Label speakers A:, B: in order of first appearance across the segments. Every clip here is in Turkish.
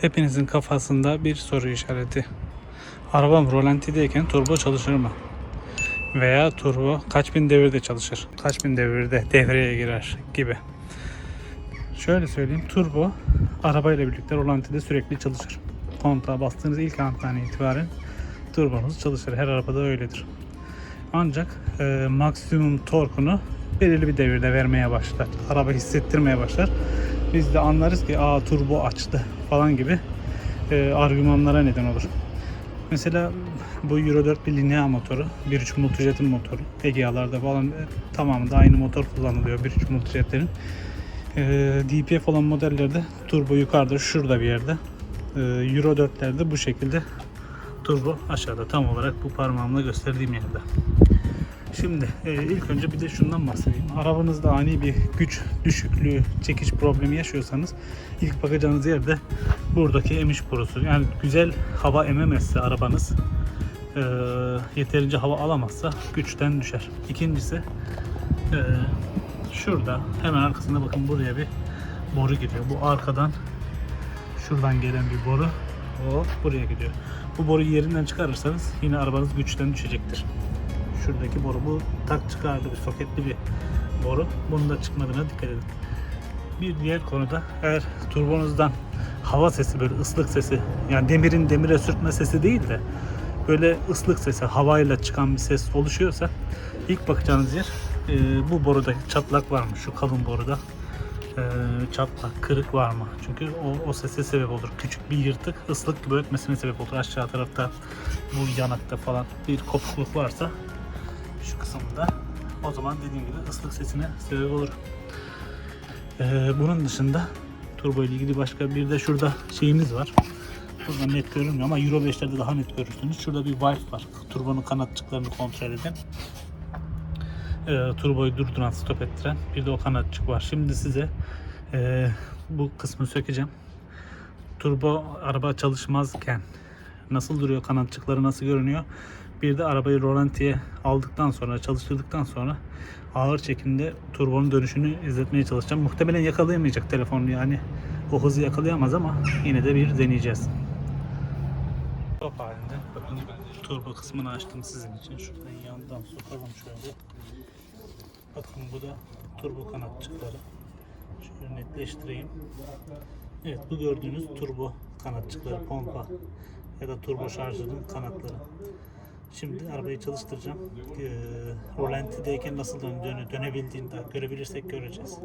A: Hepinizin kafasında bir soru işareti. Arabam rolantideyken turbo çalışır mı? Veya turbo kaç bin devirde çalışır? Kaç bin devirde devreye girer gibi. Şöyle söyleyeyim. Turbo arabayla birlikte rolantide sürekli çalışır. Kontağa bastığınız ilk andan itibaren turbonuz çalışır. Her arabada öyledir. Ancak e, maksimum torkunu belirli bir devirde vermeye başlar. Araba hissettirmeye başlar. Biz de anlarız ki aa turbo açtı falan gibi e, argümanlara neden olur. Mesela bu Euro 4 bir linear motoru, 1.3 Multijet'in motoru. Egea'larda falan e, tamamında aynı motor kullanılıyor 1.3 Multijet'lerin. E, DPF olan modellerde turbo yukarıda şurada bir yerde. E, Euro 4'lerde bu şekilde turbo aşağıda tam olarak bu parmağımla gösterdiğim yerde. Şimdi e, ilk önce bir de şundan bahsedeyim. Arabanızda ani bir güç düşüklüğü, çekiş problemi yaşıyorsanız ilk bakacağınız yerde buradaki emiş borusu. Yani güzel hava ememezse arabanız e, yeterince hava alamazsa güçten düşer. İkincisi e, şurada hemen arkasında bakın buraya bir boru gidiyor. Bu arkadan şuradan gelen bir boru o buraya gidiyor. Bu boruyu yerinden çıkarırsanız yine arabanız güçten düşecektir. Şuradaki boru bu tak çıkardı bir soketli bir boru. Bunun da çıkmadığına dikkat edin. Bir diğer konuda eğer turbonuzdan hava sesi böyle ıslık sesi yani demirin demire sürtme sesi değil de böyle ıslık sesi havayla çıkan bir ses oluşuyorsa ilk bakacağınız yer e, bu borudaki çatlak var mı şu kalın boruda e, çatlak kırık var mı çünkü o, o sese sebep olur küçük bir yırtık ıslık gibi ötmesine sebep olur aşağı tarafta bu yanakta falan bir kopukluk varsa şu kısımda o zaman dediğim gibi ıslık sesine sebep olur. Ee, bunun dışında turbo ile ilgili başka bir de şurada şeyimiz var. Burada net görünmüyor ama Euro 5'lerde daha net görürsünüz. Şurada bir valve var. Turbonun kanatçıklarını kontrol eden. Ee, turboyu durduran, stop ettiren bir de o kanatçık var. Şimdi size e, bu kısmı sökeceğim. Turbo araba çalışmazken nasıl duruyor, kanatçıkları nasıl görünüyor? Bir de arabayı rolantiye aldıktan sonra, çalıştırdıktan sonra ağır çekimde turbonun dönüşünü izletmeye çalışacağım. Muhtemelen yakalayamayacak telefon yani o hızı yakalayamaz ama yine de bir deneyeceğiz. Top halinde bakın turbo kısmını açtım sizin için. Şuradan yandan sokalım şöyle. Bakın bu da turbo kanatçıkları. Şöyle netleştireyim. Evet bu gördüğünüz turbo kanatçıkları, pompa ya da turbo şarjının kanatları. Şimdi arabayı çalıştıracağım. Ee, rolantideyken nasıl dön döne, dönebildiğini de görebilirsek göreceğiz.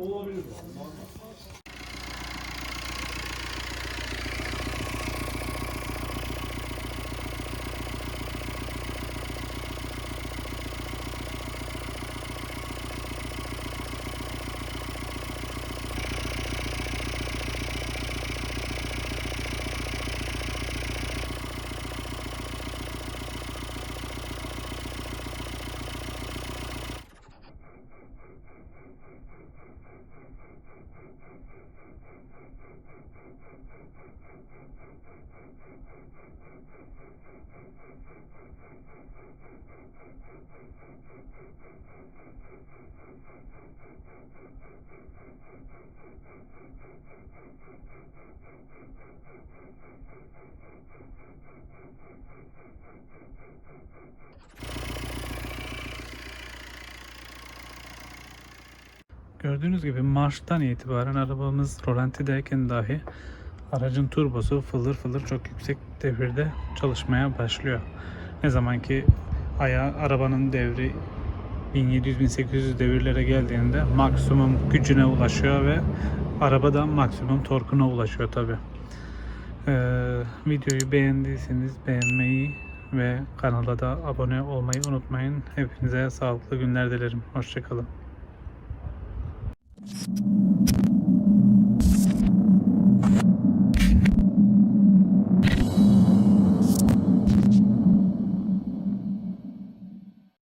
A: you Gördüğünüz gibi marştan itibaren arabamız rolantideyken dahi aracın turbosu fıldır fıldır çok yüksek devirde çalışmaya başlıyor. Ne zaman ki aya arabanın devri 1700-1800 devirlere geldiğinde maksimum gücüne ulaşıyor ve araba da maksimum torkuna ulaşıyor tabi. Ee, videoyu beğendiyseniz beğenmeyi ve kanala da abone olmayı unutmayın. Hepinize sağlıklı günler dilerim. Hoşçakalın.